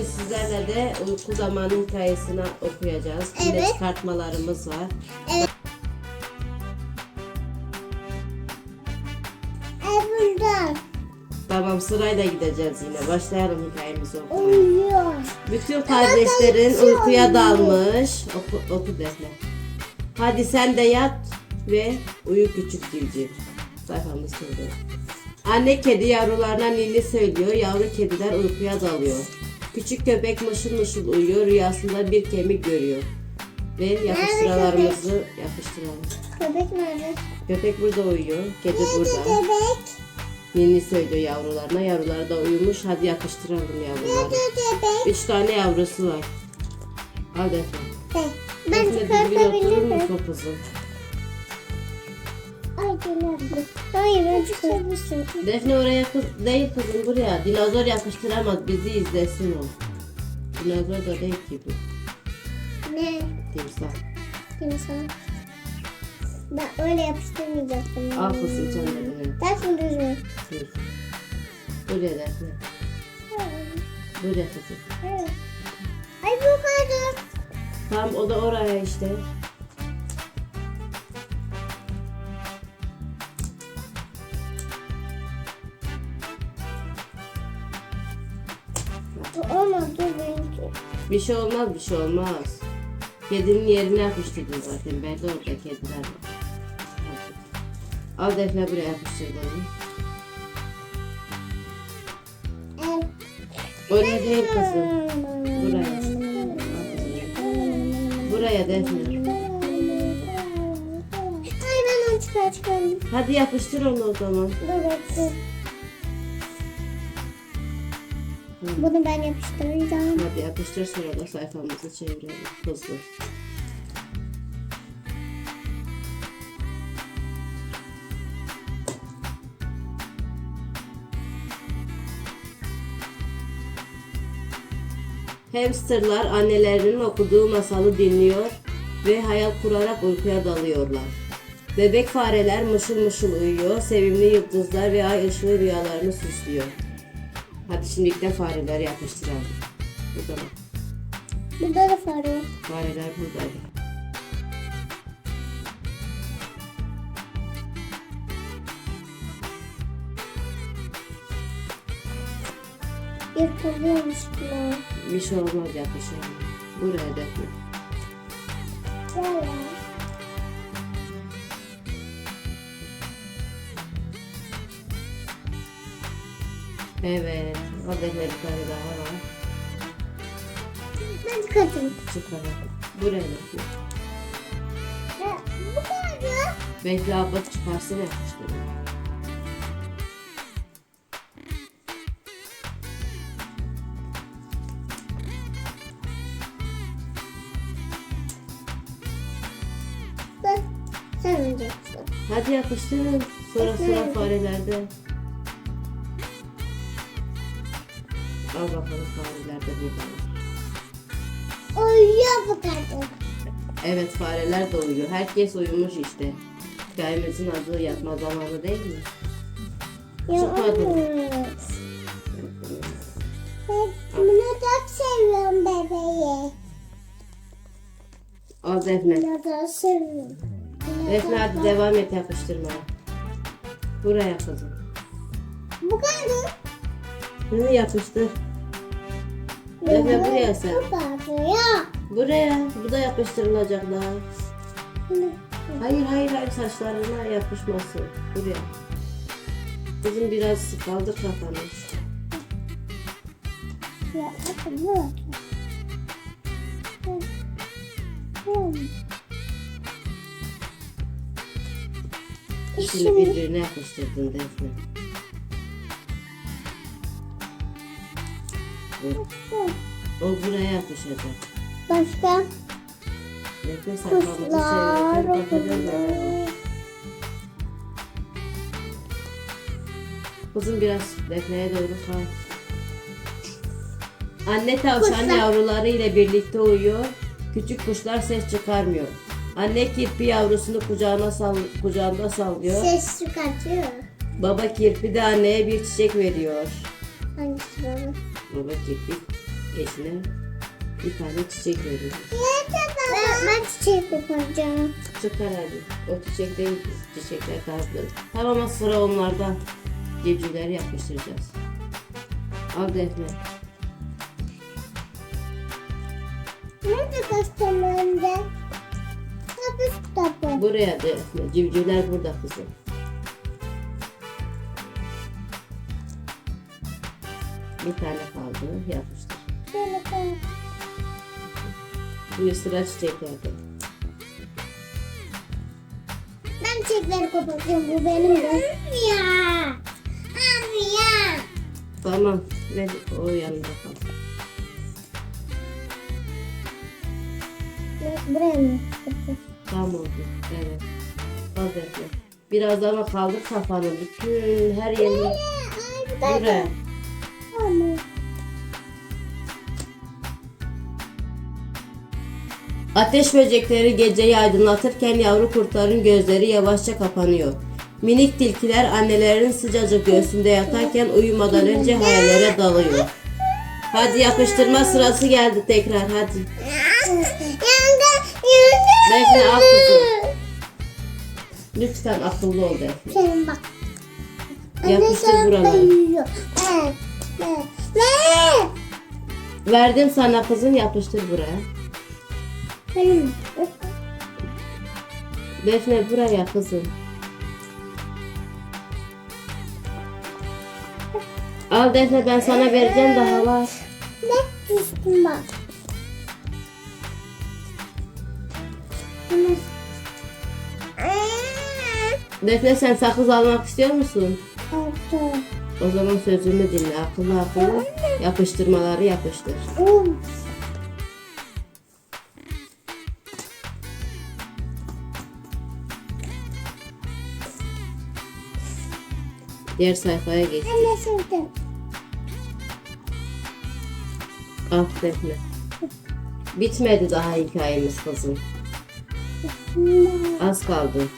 Bugün sizlerle de uyku zamanı hikayesini okuyacağız. Yine Evet. çıkartmalarımız var. Evimden Tamam sırayla gideceğiz yine. Başlayalım hikayemizi okumaya. uyuyor. Bütün kardeşlerin Evet, uykuya evet. dalmış. Oku, oku Defne. Hadi sen de yat ve uyu küçük civciv. Sayfamız şurada. Anne kedi yavrularına ninni söylüyor. Yavru kediler uykuya dalıyor. Küçük köpek mışıl mışıl uyuyor. Rüyasında bir kemik görüyor. Ve yapıştıralarımızı yapıştıralım. Köpek nerede? Köpek burada uyuyor. Kedi burada. Bebek. Ninni söylüyor yavrularına. Yavrular da uyumuş. Hadi yapıştıralım yavruları. Bebek. Üç tane yavrusu var. Al Defne. Ben Defne düzgün oturur musun kızım? Ay canım. Hayır ben çıkarmışım. Defne oraya kız değil kızım buraya. Dinozor yapıştıramaz. Bizi izlesin o. Dinozor da değil ki bu. Ne? Timsah. Timsah. Ben öyle yapıştırmayacaktım. Al kızım bunu. Dersin düz mü? Dur. Buraya Defne. Buraya kızım. Evet. Ay bu kadar. Tamam o da oraya işte. Bir şey olmaz bir şey olmaz. Kedinin yerine yapıştırdın zaten. Belli orada kediler var. Al Defne buraya yapıştırdım. Oraya değil kızım. Buraya. Buraya Defne. Ay ben onu çıkar çıkarım. Hadi yapıştır onu o zaman. Dur. Bunu ben yapıştıracağım. Hadi yapıştır sırada sayfamızı çevirelim. Hızlı. Hamsterlar annelerinin okuduğu masalı dinliyor ve hayal kurarak uykuya dalıyorlar. Bebek fareler mışıl mışıl uyuyor, sevimli yıldızlar ve ay ışığı rüyalarını süslüyor. Hadi şimdi de fareleri yapıştıralım. Burada bak. Burada da fare var. Fareler buradaydı. Yırtılıyormuş bunlar. Bir şey olmaz yapışır. Buraya dökme. Gel Evet. O defne bir tane daha var. Ben çıkartayım. Çıkaralım. Buraya dökme. Ya, bu kadar. Bekle abla çıkarsın yapıştırın. Ben sen önce yapsın. Hadi yapıştırın. Sonra sıra farelerde. Al bakalım farelerde burada var. Uyuyor bu kadar. Evet fareler de uyuyor. Herkes uyumuş işte. Hikayemizin adı yatma zamanı değil mi? Yalnız. Ben bunu çok seviyorum bebeği. Al Defne. Bunu da seviyorum. Defne hadi devam et yapıştırmaya. Buraya kızım. Bu kadar. Bunu yapıştır. Defne buraya sen. Buraya. Bu da yapıştırılacak daha. Hayır hayır hayır saçlarına yapışmasın. Buraya. Kızım biraz kaldır kafanı. Ya. Şimdi birbirine yapıştırdın Defne. O buraya yapışacak. Başka sayfamızı kuşlar çevirirken bakacağız. okuyor. Kızım biraz Defne'ye doğru kay. Anne tavşan Kuşlar. yavruları ile birlikte uyuyor. Küçük kuşlar ses çıkarmıyor. Anne kirpi yavrusunu kucağına sal kucağında sallıyor. Ses çıkartıyor. Baba kirpi de anneye bir çiçek veriyor. Hangisi baba? Baba kirpi eşine bir tane çiçek veriyoruz. Ben, ben çiçek yapacağım. Çıkar hadi. O çiçek değil, çiçekler gazlı. Tamam sıra onlardan. Civcivleri yapıştıracağız. Al Defne. Nerede? Tabii tabii. Buraya Defne. Civcivler burada kızım. Bir tane kaldı. Koy. Bu sıra çiçeklerde. Ben çiçekleri kapatacağım. Bu benim de. Ya. Abi ya. Tamam. Ver o yanında kal. Buraya mı? Tamam oldu. Evet. Defne. Biraz daha kaldır kafanı. Bütün her yerini buraya. Ama. Ateş böcekleri geceyi aydınlatırken yavru kurtların gözleri yavaşça kapanıyor. Minik tilkiler annelerin sıcacık göğsünde yatarken uyumadan önce hayallere dalıyor. Hadi yapıştırma sırası geldi tekrar hadi. Defne al kızım. Lütfen akıllı ol Defne. Yapıştır buraları. Verdim sana kızım yapıştır buraya. Benim. Defne buraya kızım. Al Defne ben sana vereceğim daha var. Ne düştün bak. Defne sen sakız almak istiyor musun? Altı. O zaman sözümü dinle. Akıllı akıllı yapıştırmaları yapıştır. Diğer sayfaya geç. Anne. Ah Defne. Bitmedi daha hikayemiz kızım. Az kaldı.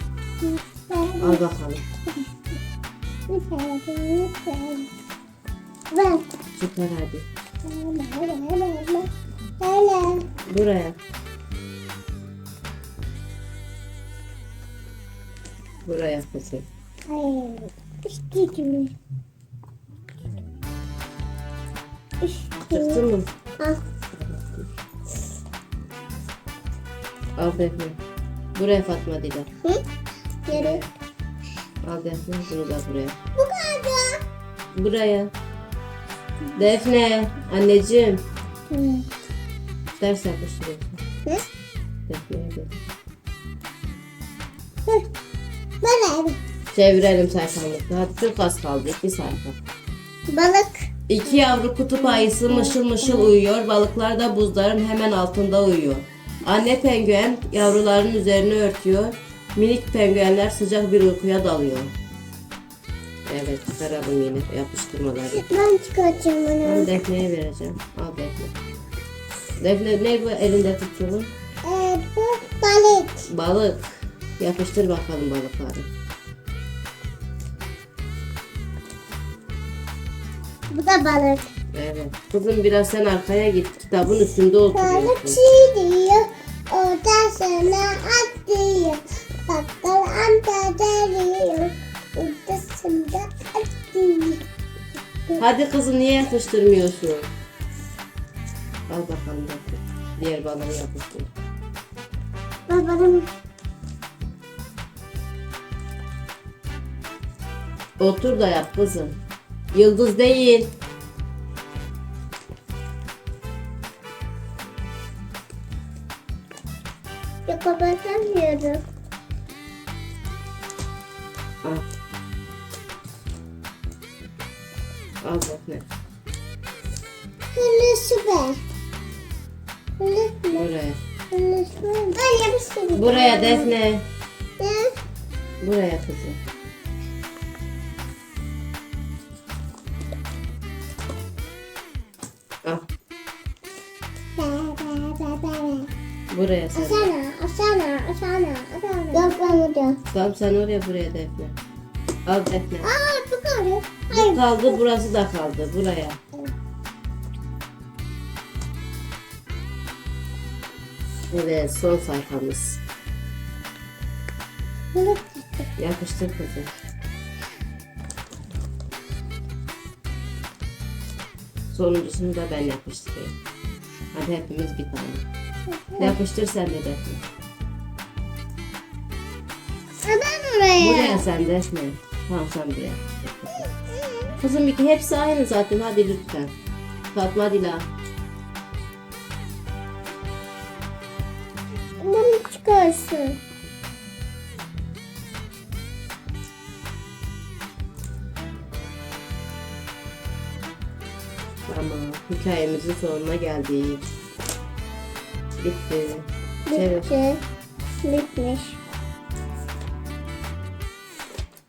Al bakalım. Çıkar hadi. Buraya. Buraya kızım. Hayır. İşte gibi. İşte. Çıktı mı? Al Defne. Buraya Fatma Dila. Hı? Nereye? Al Defne da buraya. Bu kadar. Buraya. Defne. Anneciğim. Hı. Ders yapıştırıyorsun. Hı? Defne'ye dedim. Hı. Böyle. Çevirelim sayfamızı. Hadi çok az kaldı. İki sayfa. Balık. İki yavru kutup ayısı mışıl mışıl uyuyor. Balıklar da buzların hemen altında uyuyor. Anne penguen yavruların üzerini örtüyor. Minik penguenler sıcak bir uykuya dalıyor. Evet çıkaralım yine yapıştırmaları. Ben çıkartacağım Ben onu. Defne'ye vereceğim. Al Defne. Defne ne bu elinde tuttuğun? Ee, bu balık. Balık. Yapıştır bakalım balıkları. Bu da balık. Evet. Kızım biraz sen arkaya git. Kitabın üstünde Balık oturuyorsun. çiğ diyor. Orada sana at diyor. Sana at diyor. Hadi kızım niye yapıştırmıyorsun? Al bakalım Defne. Diğer balığı yapıştır. Babanın Otur da yap kızım. Yıldız değil. kapatamıyorum. Be. Hırlısı be. Buraya. Hırlısı be. Anne bir sürü. Buraya Defne. Ne? Buraya kızım. Al. Buraya sen. Asana, asana, asana, asana. Yok ben burada. Tamam sen oraya buraya Defne. Al Defne. Aa kadar. Bu kaldı burası da kaldı. Buraya. Evet son sayfamız. Yapıştır kızım. Sonuncusunu da ben yapıştırayım. Hadi hepimiz bir tane. Yapıştır sen de Defne. Neden oraya? Buraya sen Defne. Tamam sen buraya. Kızım iki hepsi aynı zaten hadi lütfen. Fatma Dila. Bunu çıkarsın. Tamam. Hikayemizin sonuna geldik. Bitti. Bitti. Bitmiş.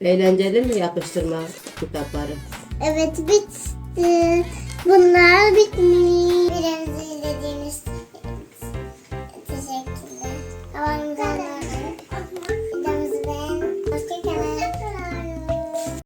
Eğlenceli mi yapıştırma kitapları? Evet bitti. Bunlar bitmiş. Birinci